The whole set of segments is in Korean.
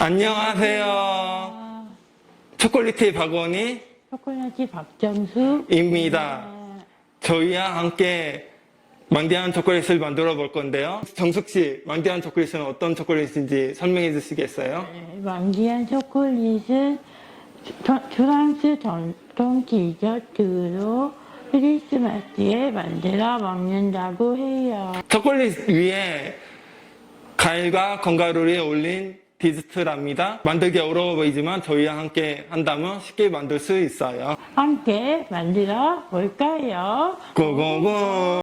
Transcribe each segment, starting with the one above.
안녕하세요. 초콜릿의 박원희입니다. 초콜릿 박정수 입니다. 저희와 함께 망대한 초콜릿을 만들어 볼 건데요. 정숙 씨, 망대한 초콜릿은 어떤 초콜릿인지 설명해 주시겠어요? 왕기한 초콜릿은 프- 프랑스 전통 디저트로 크리스마스에 만들어 먹는다고 해요. 초콜릿 위에 과일과 건가루를 올린 디저트랍니다. 만들기 어려워 보이지만 저희와 함께 한다면 쉽게 만들 수 있어요. 함께 만들어 볼까요? 고고고!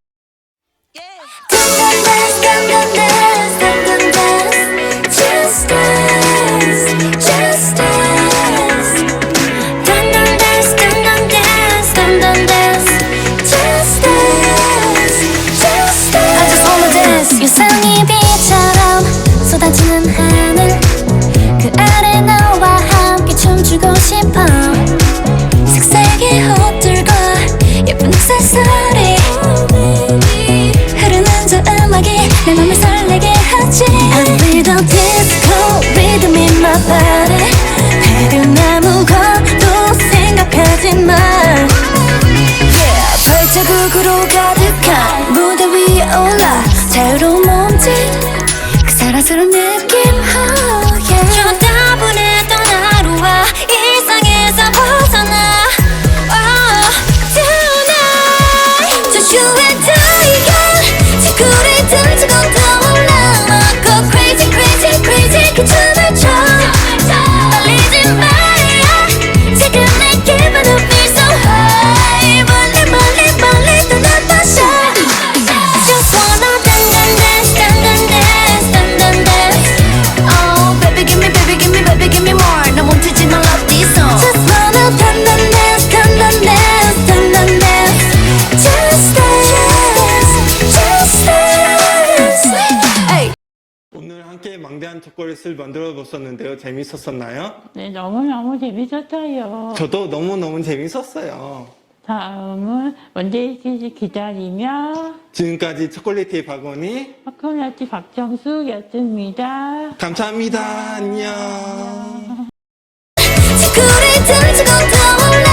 Just Dance. I wanna dance. 하지 I feel the disco rhythm in my body. 다른 아무것도 생각하지 마. Yeah. 발자국으로 가득한 무대 위에 올라. 자유로운 몸짓. 그 사랑스러운 느낌. Oh yeah 오늘 함께 망대한 초콜릿을 만들어 보셨는데요. 재밌었었나요? 네, 너무너무 재밌었어요. 저도 너무너무 재밌었어요. 다음은 언제 있을지 기다리며 지금까지 초콜릿의 박원희 초콜릿 박정수였습니다. 감사합니다. 안녕. 지구를 떠올라